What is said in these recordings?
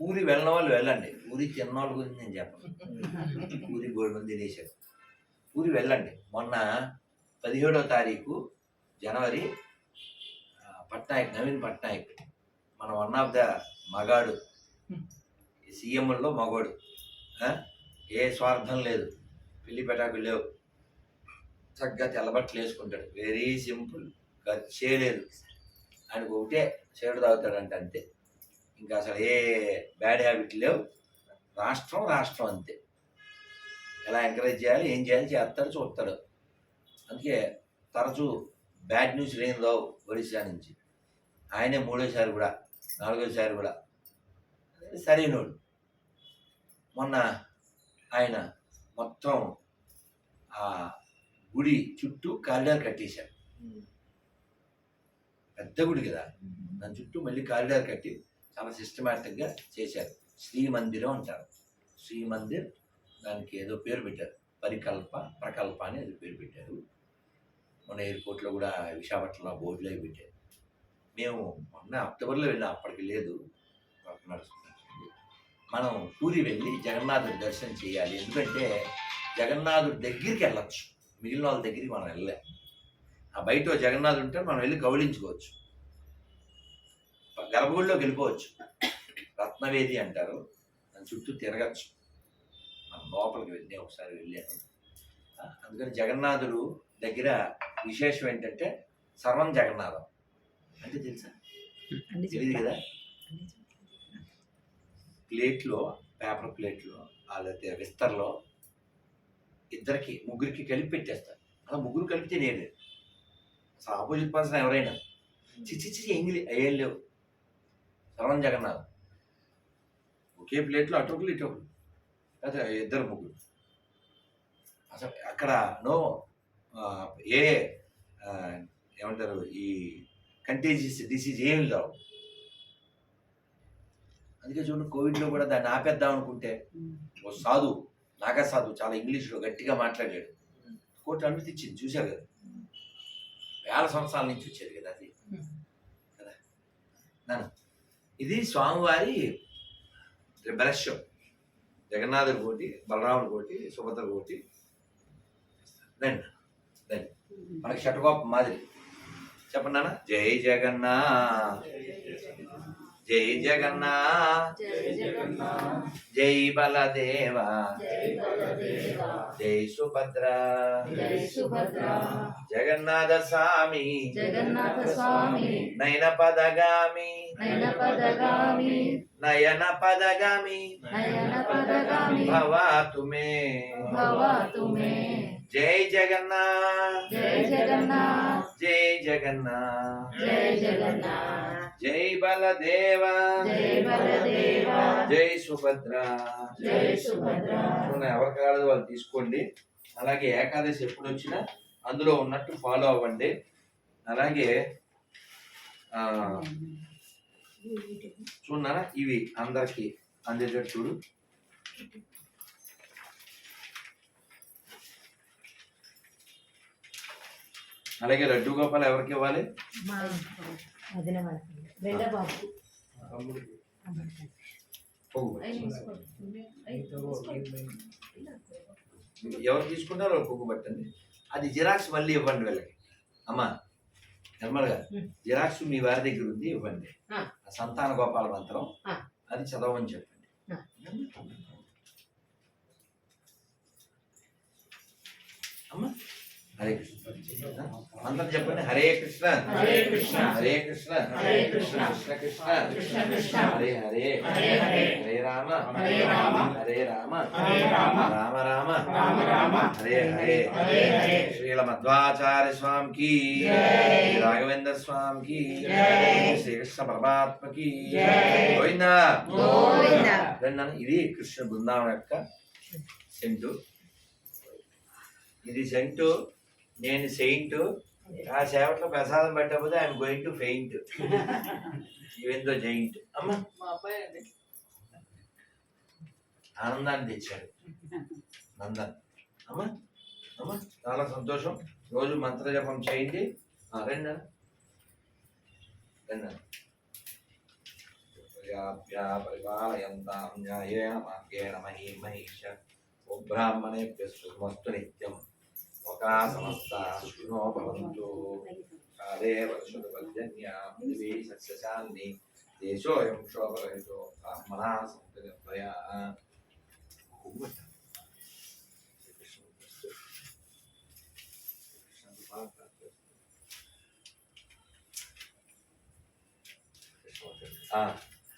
పూరి వెళ్ళిన వాళ్ళు వెళ్ళండి. పూరి తిన్న వాళ్ళ గురించి నేను చెప్పను. పూరి గోడు మంది తినేశారు. పూరి వెళ్ళండి. మొన్న పదిహేడవ తారీఖు జనవరి పట్నాయక్ నవీన్ పట్నాయక్ మన వన్ ఆఫ్ ద మగాడు సీఎంలో మగాడు ఏ స్వార్థం లేదు. పెళ్ళి పెటాకులు లేవు. చక్కగా తెల్లబట్టలు వేసుకుంటాడు. Very simple. ఖర్చే లేదు ఆయనకు ఒకటే చేడు తాగుతాడంటే అంతే. ఇంకా అసలు ఏ బ్యాడ్ హ్యాబిట్ లేవు. రాష్ట్రం రాష్ట్రం అంతే. ఎలా ఎంకరేజ్ చేయాలి ఏం చేయాలి చేస్తాడు చూస్తాడు. అందుకే తరచూ బ్యాడ్ న్యూస్ లేని రావు ఒడిశా నుంచి. ఆయనే మూడోసారి కూడా నాలుగోసారి కూడా. సరైనోడు. మొన్న ఆయన మొత్తం ఆ గుడి చుట్టూ కారిడార్ కట్టేశారు పెద్ద గుడి కదా. దాని చుట్టూ మళ్ళీ కారిడార్ కట్టి చాలా సిస్టమేటిక్గా చేశారు. శ్రీ మందిరం అంటారు. శ్రీ మందిర్ దానికి ఏదో పేరు పెట్టారు. పరికల్ప ప్రకల్ప అని ఏదో పేరు పెట్టారు. మన ఎయిర్పోర్ట్లో కూడా విశాఖపట్నంలో బోర్డులో అవి పెట్టారు. మేము మొన్న అక్టోబర్లో వెళ్ళాం అప్పటికి లేదు. మనం పూరి వెళ్ళి జగన్నాథుడి దర్శనం చేయాలి. ఎందుకంటే జగన్నాథుడి దగ్గరికి వెళ్ళచ్చు. మిగిలిన వాళ్ళ దగ్గరికి మనం వెళ్ళలేం. ఆ బయట జగన్నాథుడు ఉంటే మనం వెళ్ళి కౌలించుకోవచ్చు గర్భగుడిలోకి వెళ్ళిపోవచ్చు. రత్నవేది అంటారు. దాని చుట్టూ తిరగచ్చు. మనం లోపలికి వెళ్ళి ఒకసారి వెళ్ళాను. అందుకని జగన్నాథుడు దగ్గర విశేషం ఏంటంటే సర్వం జగన్నాథం. అంటే తెలుసా? తెలియదు. కదా? ప్లేట్లో పేపర్ ప్లేట్లో లేకపోతే విస్తర్లో ఇద్దరికి ముగ్గురికి కలిపి పెట్టేస్తారు. అలా ముగ్గురు కలిపితే నేను. అసలు ఆపోజిట్ పర్సన్ ఎవరైనా. చిచ్చి చిచ్చి ఎంగిలి ఏం లేవు. సర్వం జగన్నాథ్. ఒకే ప్లేట్లో అటొకరు ఇటొకరు అయితే ఇద్దరు ముగ్గురు. అసలు అక్కడ నో ఏ ఏమంటారు ఈ కంటేజియస్ డిసీజ్ ఏమి లేవు. అందుకే చూడండి కోవిడ్లో కూడా దాన్ని ఆపేద్దాం అనుకుంటే ఓ సాధు నాగా సాధు చాలా ఇంగ్లీష్లో గట్టిగా మాట్లాడాడు. కోర్టు అనుమతి ఇచ్చింది చూశారు కదా? వేల సంవత్సరాల నుంచి వచ్చేది కదా అది. కదా? నాన్న. ఇది స్వామివారి బ్రష్. జగన్నాథుడి కోటి బలరాముడి కోటి సుభద్ర కోటి. రండి రండి మనకి షటకోప మాదిరి. చెప్పండి నాన్న. జై జగన్నాథ్. జై జగన్నాథ్ జై బలదేవ. జై సుభద్ర. జగన్నాథ స్వామి. జగన్నాథ స్వామి. నయన పదగామి నయన పదగామి నయన పదగామి నయన పదగామి భవాతు మే భవతు మే జై జగన్నాథ్ జయ జగన్నాథ్ జై జగన్నాథ్ జయ జగన్నాథ్ జై బలదేవ. బలదేవ. జై సుభద్ర. సుభద్ర. ఎవరి కాదు వాళ్ళు తీసుకోండి. అలాగే ఏకాదశి ఎప్పుడు వచ్చినా అందులో ఉన్నట్టు ఫాలో అవ్వండి. అలాగే ఆ, చూడన్నారా ఇవి అందరికి అందేటట్టు అలాగే లడ్డు గోపాల్ ఎవరికి ఇవ్వాలి. ఎవరు తీసుకుంటారో పొగ్గు పట్టండి. అది జిరాక్స్ మళ్ళీ ఇవ్వండి వీళ్ళకి. అమ్మా నిర్మల్ గారు. జిరాక్స్ మీ వారి దగ్గర ఉంది ఇవ్వండి. సంతాన గోపాల మంత్రం. అది చదవమని చెప్పండి. అమ్మా హరే కృష్ణ. మంత్రం చెప్పండి హరే కృష్ణ. హరే కృష్ణ. హరే కృష్ణ. హరే కృష్ణ. కృష్ణ కృష్ణ. కృష్ణ కృష్ణ. హరే హరే. హరే హరే. హరే రామ. హరే రామ. హరే రామ. హరే రామ. రామ రామ. రామ రామ. హరే హరే. హరే హరే. శ్రీల మధ్వాచార్య స్వామి కి. శ్రీ రాఘవేంద్ర స్వామి కి జై. శ్రీకృష్ణ పరమాత్మ కి. గోవిందా గోవింద. ఇది కృష్ణ బృందావనం యొక్క సెంటు. ఇది సెంటు నేను సెయింట్ ఆ సేవట్లో ప్రసాదం పెట్టకపోతే ఐఎమ్ గోయింగ్ టు ఫెయింట్. ఈవెందో జైంట్ అమ్మ. ఆనందాన్ని తెచ్చాడు. నందన్. అమ్మ. అమ్మ. చాలా సంతోషం. రోజు మంత్ర జపం చేయండి రండి. రండి నాన్న. ప్రజాభ్యా పరిపాలయంతాం న్యాయేన మార్గేణ మహీ మహిష. ఓ బ్రాహ్మణేభ్య శుభమస్తు నిత్యం. లోకా సమస్తా సుఖినో భవంతు కాలే వర్షతు పర్జన్యా పృథివీ సస్యశాలిని దేశోయం శోభరహితో బ్రాహ్మణా సంతు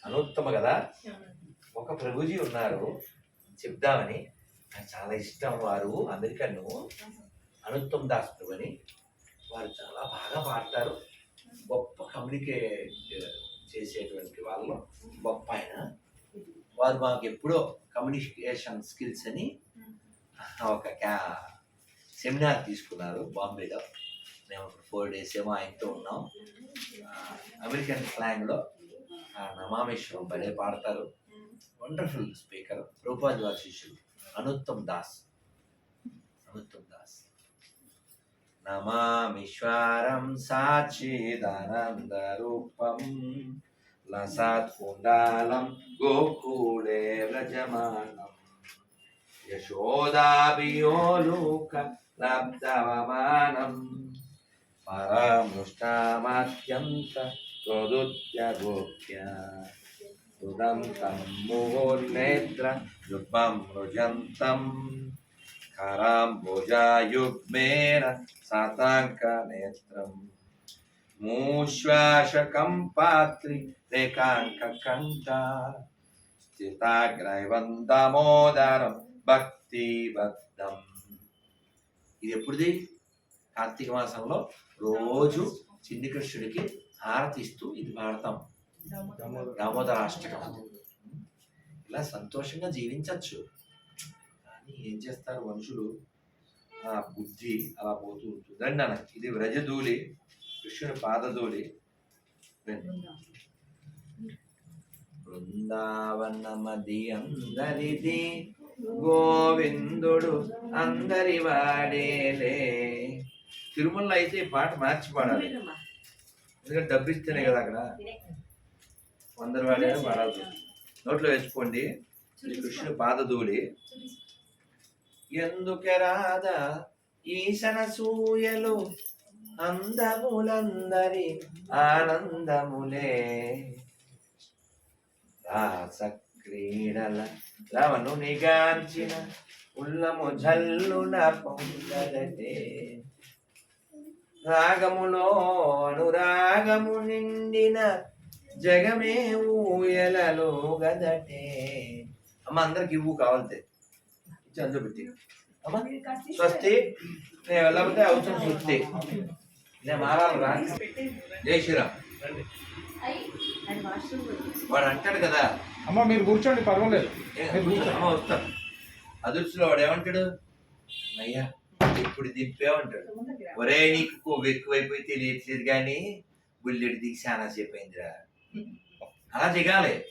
అనుత్తమ కదా? ఒక ప్రభుజీ ఉన్నారు చెప్దామని. నాకు చాలా ఇష్టం వారు అమెరికన్ అనుత్తమ్ దాస్ అని వారు చాలా బాగా పాడతారు. గొప్ప కమ్యూనికేట్ చేసేటువంటి వాళ్ళు గొప్ప ఆయన. వారు మాకు ఎప్పుడో కమ్యూనికేషన్ స్కిల్స్ అని ఒక క్యా సెమినార్ తీసుకున్నారు బాంబేలో. మేము ఫోర్ డేస్ ఏమో ఆయనతో ఉన్నాం. అమెరికన్ స్లాంగ్లో. నమామేశ్వరం భలే పాడతారు. వండర్ఫుల్ స్పీకర్ రూపాది వారి శిష్యులు అనుత్తమ్ దాస్. నమామిశ్వరం సాక్షిదానందరూపం లసత్కుండాలం గోకులే వ్రజమానం. యశోదాభియోలుక లబ్ధవమానం పరమృష్టామత్యంత గోప్య రుదంతం ముహోర్నేత్ర రుబ్బం రుజంతం. కరాంబుజాయుగ్మేన సాతాంకనేత్రం మూశ్వాసకం పాత్రి రేకాంకంఠ భక్తి భక్తిబద్ధం ఇది ఎప్పుడుది? కార్తీక మాసంలో రోజు చిన్ని కృష్ణుడికి హారతిస్తూ ఇది పాడతాం దామోదరాష్టకం ఇలా సంతోషంగా జీవించవచ్చు ఏం చేస్తారు మనుషులు? ఆ బుద్ధి అలా పోతూ ఉంటుంది. రండి అన్న ఇది వ్రజధూళి కృష్ణుని పాదధూళి. రండి. బృందావనమది అందరిది గోవిందుడు అందరి వాడేలే. తిరుమల అయితే ఈ పాట మార్చి పాడాలి. ఎందుకంటే డబ్బు ఇస్తేనే కదా అక్కడ. వందరు వాడే పాడాల్సి నోట్లో వేసుకోండి. కృష్ణుడు కృష్ణుడి పాదధూళి. ఎందుకెరాద ఈశన సూయలు అందములందరి ఆనందములే? రాస క్రీడల రవను నిగాంచిన ఉల్లము జల్లున పొందలటే. రాగములో అనురాగము నిండిన జగమే ఊయలలో గదటే. అమ్మ అందరికి ఇవ్వు కావాలితే. స్వస్తి నేను స్వస్తి నేను జై శ్రీరామ్ వాడు అంటాడు కదా. అమ్మ మీరు కూర్చోండి పర్వాలేదు. అమ్మ వస్తాను అదృష్టిలో వాడు ఏమంటాడు? అయ్యా ఇప్పుడు దింపేమంటాడు ఒరే నీకు కొవ్వు ఎక్కువైపోయి తెలియట్లేదు కానీ బుల్లెట్ దిగి చాలా సేపు అయిందిరా. అలా దిగాలి.